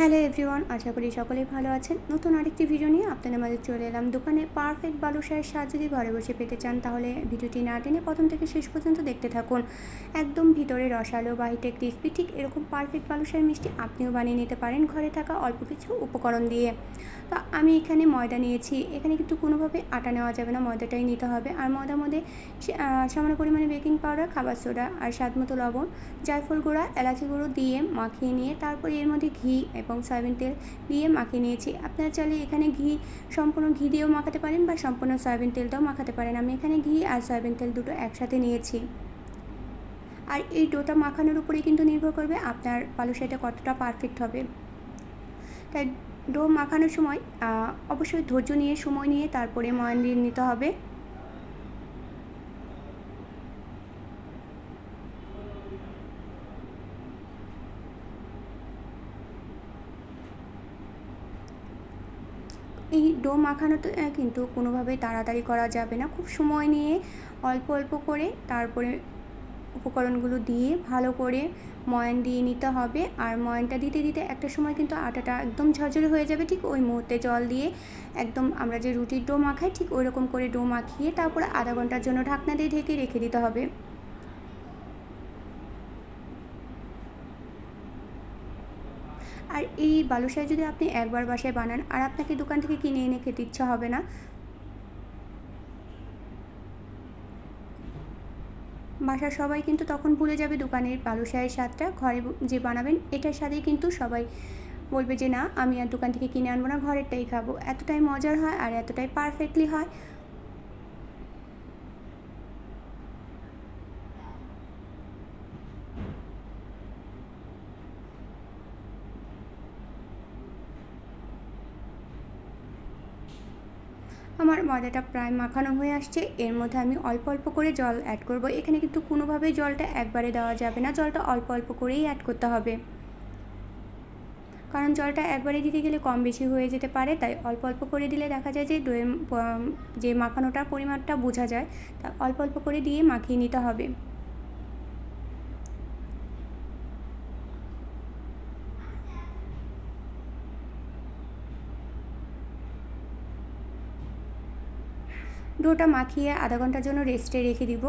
Hello everyone, আশা করি সকলেই ভালো আছেন। নতুন আরেকটি ভিডিও নিয়ে আপনাদের মাঝে চলে এলাম। দোকানে পারফেক্ট বালুশায়ের স্বাদ যদি ঘরে বসে পেতে চান, তাহলে ভিডিওটি না টেনে প্রথম থেকে শেষ পর্যন্ত দেখতে থাকুন। একদম ভিতরে রসালো বাহিতে ক্রিসপি ঠিক এরকম পারফেক্ট বালুশায়ের মিষ্টি আপনিও বানিয়ে নিতে পারেন ঘরে থাকা অল্প কিছু উপকরণ দিয়ে। তো আমি এখানে ময়দা নিয়েছি। এখানে কিন্তু কোনোভাবে আটা নেওয়া যাবে না, ময়দাটাই নিতে হবে। আর ময়দার মধ্যে সামান্য পরিমাণে বেকিং পাউডার খাবার সোডা আর স্বাদ মতো লবণ, জায়ফল গুঁড়া, এলাচি গুঁড়ো দিয়ে মাখিয়ে নিয়ে তারপরে এর মধ্যে ঘি এবং সয়াবিন তেল দিয়ে মাখিয়ে নিয়েছি। আপনারা চাইলে এখানে ঘি, সম্পূর্ণ ঘি দিয়েও মাখাতে পারেন বা সম্পূর্ণ সয়াবিন তেলটাও মাখাতে পারেন। আমি এখানে ঘি আর সয়াবিন তেল দুটো একসাথে নিয়েছি। আর এই ডোটা মাখানোর উপরেই কিন্তু নির্ভর করবে আপনার পালুশাইটা কতটা পারফেক্ট হবে। তাই ডো মাখানোর সময় অবশ্যই ধৈর্য নিয়ে, সময় নিয়ে তারপরে ময়ান নিতে হবে। এই ডো মাখানোতে কিন্তু কোনোভাবেই তাড়াতাড়ি করা যাবে না। খুব সময় নিয়ে অল্প অল্প করে তারপরে উপকরণগুলো দিয়ে ভালো করে ময়ান দিয়ে নিতে হবে। আর ময়ানটা দিতে দিতে একটা সময় কিন্তু আটাটা একদম ঝরঝরে হয়ে যাবে। ঠিক ওই মুহূর্তে জল দিয়ে একদম আমরা যে রুটির ডো মাখাই, ঠিক ওই রকম করে ডো মাখিয়ে তারপরে আধা ঘণ্টার জন্য ঢাকনা দিয়ে ঢেকে রেখে দিতে হবে আর এই বালুশাই যদি আপনি একবার বাসায় বানান আর আপনাকে দোকান থেকে কিনে এনে খেতে ইচ্ছা হবে না? বাসার সবাই কিন্তু তখন ভুলে যাবে দোকানের বালুশাহের স্বাদটা। ঘরে যে বানাবেন এটার স্বাদেই কিন্তু সবাই বলবে যে, না, আমি আর দোকান থেকে কিনে আনব না, ঘরেরটাই খাব। এতটাই মজার হয় আর এতটাই পারফেক্টলি হয় আমার ময়দাটা প্রায় মাখানো হয়ে আসছে। এর মধ্যে আমি অল্প অল্প করে জল অ্যাড করব। এখানে কিন্তু কোনোভাবেই জলটা একবারে দেওয়া যাবে না। জলটা অল্প অল্প করেই অ্যাড করতে হবে। কারণ জলটা একবারে দিতে গেলে কম বেশি হয়ে যেতে পারে। তাই অল্প অল্প করে দিলে দেখা যায় যে দইয়ের যে মাখানোটার পরিমাণটা বোঝা যায়, তা অল্প অল্প করে দিয়ে মাখিয়ে নিতে হবে। ডোটা মাখিয়ে আধা ঘণ্টার জন্য রেস্টে রেখে দিব।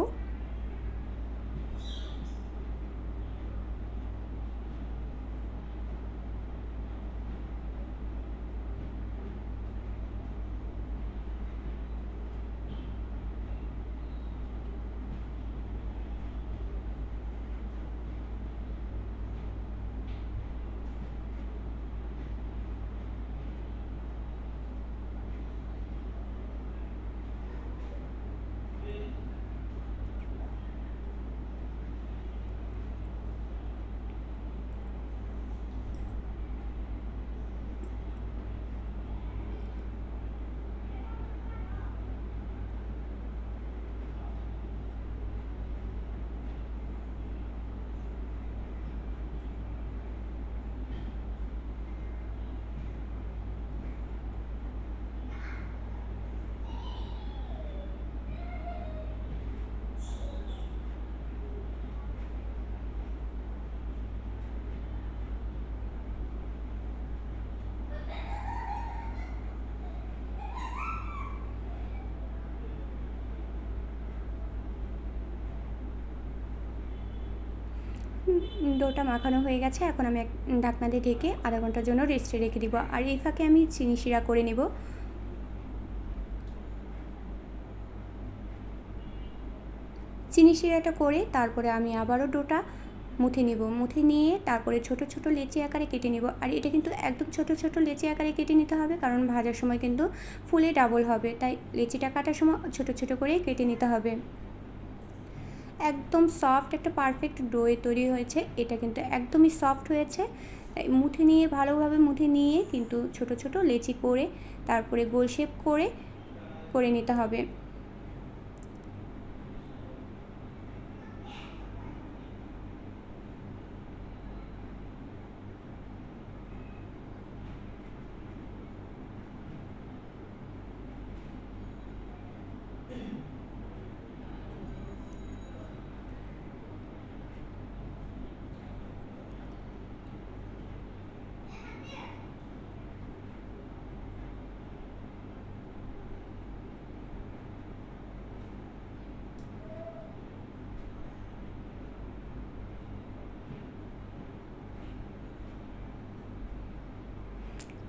ডোটা মাখানো হয়ে গেছে, এখন আমি ঢাকনা দিয়ে ঢেকে আধা ঘণ্টার জন্য রেস্টে রেখে দিব। আর এই ফাঁকে আমি চিনি শিরা করে নেব। চিনি শিরাটা করে তারপরে আমি আবারও ডোটা মুথে নিব। মুথে নিয়ে তারপরে ছোট ছোট লেচি আকারে কেটে নিব। আর এটা কিন্তু একদম ছোট ছোট লেচি আকারে কেটে নিতে হবে, কারণ ভাজার সময় কিন্তু ফুলে ডাবল হবে। তাই লেচিটা কাটার সময় ছোট ছোট করে কেটে নিতে হবে। একদম সফট একটা পারফেক্ট ডোয়ে তৈরি হয়েছে। এটা কিন্তু একদমই সফট হয়েছে। মুঠে নিয়ে, ভালোভাবে মুঠে নিয়ে কিন্তু ছোট ছোট লেচি করে, তারপরে গোল শেপ করে করে নিতে হবে।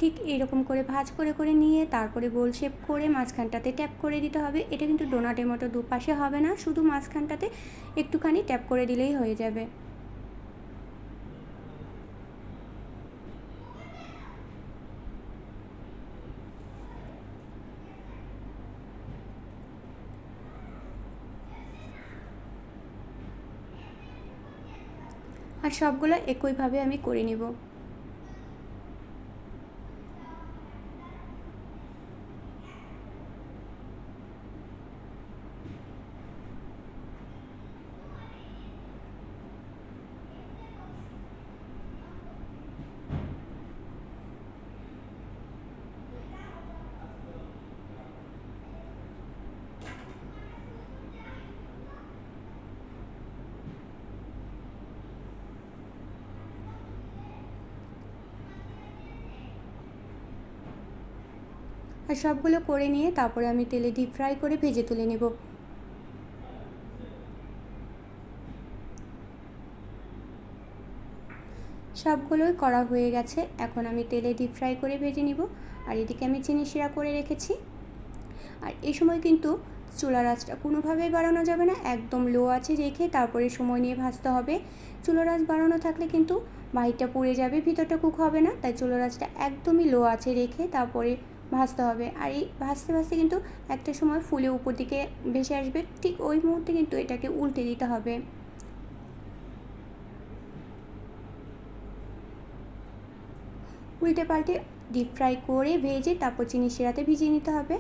ঠিক এরকম করে ভাজ করে করে নিয়ে তারপরে গোল শেপ করে মাঝখানটাতে ট্যাপ করে দিতে হবে। এটা কিন্তু ডোনাটের মতো দুপাশে হবে না, শুধু মাঝখানটাতে একটুখানি ট্যাপ করে দিলেই হয়ে যাবে। আর সবগুলো একইভাবে আমি করে নিব। আর সবগুলো করে নিয়ে তারপরে আমি তেলে ডিপ ফ্রাই করে ভেজে তুলে নেব। সবগুলোই করা হয়ে গেছে। এখন আমি তেলে ডিপ ফ্রাই করে ভেজে নিব। আর এদিকে আমি চিনি শিরা করে রেখেছি। আর এই সময় কিন্তু চুলার আঁচটা কোনোভাবেই বাড়ানো যাবে না। একদম লো আছে রেখে তারপরে সময় নিয়ে ভাজতে হবে। চুলার আঁচ বাড়ানো থাকলে কিন্তু বাহিরটা পুড়ে যাবে, ভিতরটা কুক হবে না। তাই চুলার আঁচটা একদমই লো আছে রেখে তারপরে ভাজতে হবে। আর এই ভাজতে ভাজতে কিন্তু একটা সময় ফুলে উপর দিকে ভেসে আসবে। ঠিক ওই মুহূর্তে কিন্তু এটাকে উল্টে দিতে হবে। উল্টে পাল্টে ডিপ ফ্রাই করে ভেজে তারপর চিনি সেরাতে ভিজিয়ে নিতে হবে।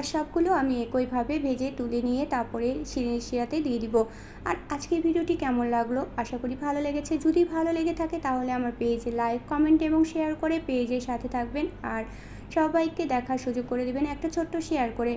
আর সবগুলো আমি একইভাবে ভেজে তুলে নিয়ে তারপরে শিরিন শিরাতে দিয়ে দিব। আর আজকের ভিডিওটি কেমন লাগল? আশা করি ভালো লেগেছে। যদি ভালো লেগে থাকে তাহলে আমার পেজে লাইক, কমেন্ট এবং শেয়ার করে পেজের সাথে থাকবেন। আর সবাইকে দেখার সুযোগ করে দেবেন একটা ছোট্ট শেয়ার করে।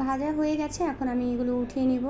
ভাজা হয়ে গেছে এখন আমি এগুলো উঠিয়ে নিব।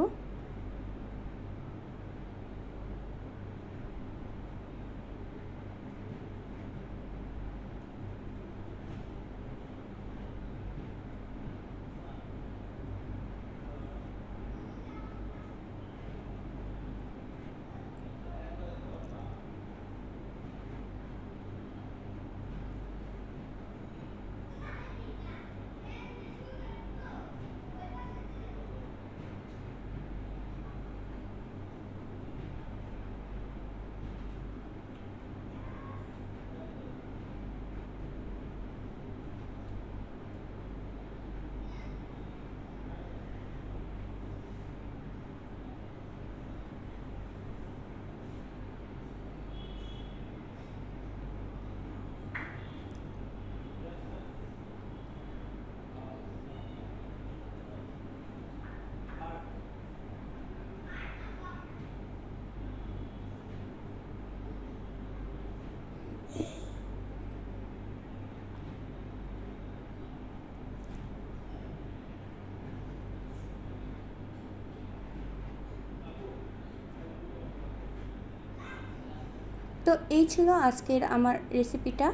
তো এই ছিল আজকের আমার রেসিপিটা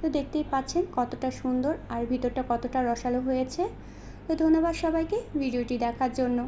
তো দেখতেই পাচ্ছেন কতটা সুন্দর আর ভিতরটা কতটা রসালো হয়েছে। তো ধন্যবাদ সবাইকে, ভিডিওটি দেখার জন্য।